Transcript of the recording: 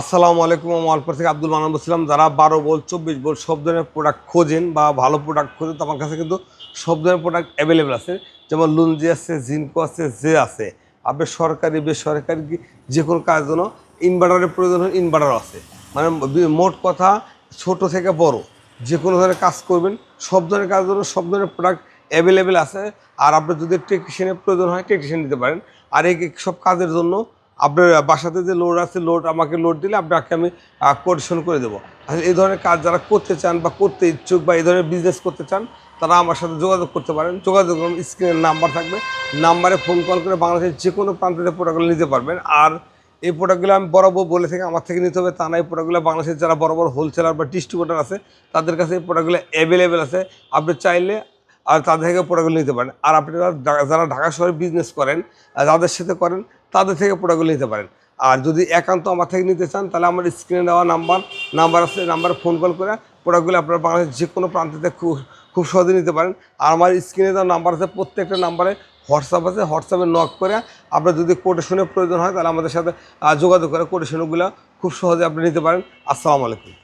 আসসালামু আলাইকুম, আমি অল্পর থেকে আব্দুল মানান বলছিলাম। যারা বারো বল, চব্বিশ বল, সব ধরনের প্রোডাক্ট খোঁজেন বা ভালো প্রোডাক্ট খোঁজেন, তো আমার কাছে কিন্তু সব ধরনের প্রোডাক্ট অ্যাভেলেবেল আছে। যেমন লুঞ্জি আছে, জিনকো আছে জে আছে। আপনি সরকারি, বেসরকারি যে কোনো কাজের জন্য ইনভার্টারের প্রয়োজন হয় ইনভার্টার আছে। মানে মোট কথা ছোট থেকে বড়, যে কোনো ধরনের কাজ করবেন, সব ধরনের কাজের জন্য সব ধরনের প্রোডাক্ট অ্যাভেলেবেল আছে। আর আপনার যদি টেকনিশিয়ানের প্রয়োজন হয় টেকনিশিয়ান নিতে পারেন। আর এই সব কাজের জন্য আপনার বাসাতে যে লোড আছে লোড আমাকে লোড দিলে আপনাকে আমি কোটেশন করে দেবো। আসলে এই ধরনের কাজ যারা করতে চান বা করতে ইচ্ছুক বা এই ধরনের বিজনেস করতে চান, তারা আমার সাথে যোগাযোগ করতে পারেন। যোগাযোগ করুন স্ক্রিনের নাম্বার থাকবে। নাম্বারে ফোন কল করে বাংলাদেশের যে কোনো প্রান্ত থেকে প্রোডাক্টগুলো নিতে পারবেন। আর এই প্রোডাক্টগুলো আমি বরাবর বলে থাকি আমার থেকে নিতে হবে, তা না, এই প্রোডাক্টগুলো বাংলাদেশের যারা বড় বড় হোলসেলার বা ডিস্ট্রিবিউটার আছে, তাদের কাছে এই প্রোডাক্টগুলো অ্যাভেলেবেল আছে। আপনি চাইলে আর তাদের থেকে প্রোডাক্টগুলো নিতে পারেন। আর আপনারা যারা ঢাকা শহরে বিজনেস করেন যাদের সাথে করেন, তাদের থেকে প্রোডাক্টগুলো নিতে পারেন। আর যদি একান্ত আমার থেকে নিতে চান, তাহলে আমার স্ক্রিনে দেওয়া নাম্বার নাম্বার আছে, নাম্বারে ফোন কল করে প্রোডাক্টগুলো আপনারা বাংলাদেশের যে কোনো প্রান্ত খুব খুব সহজে নিতে পারেন। আর আমার স্ক্রিনে দেওয়া নাম্বার আছে, প্রত্যেকটা নাম্বারে হোয়াটসঅ্যাপ আছে, হোয়াটসঅ্যাপে নক করে আপনার যদি কোটেশনের প্রয়োজন হয়, তাহলে আমাদের সাথে যোগাযোগ করে কোটেশনগুলো খুব সহজে আপনি নিতে পারেন। আসসালামু আলাইকুম।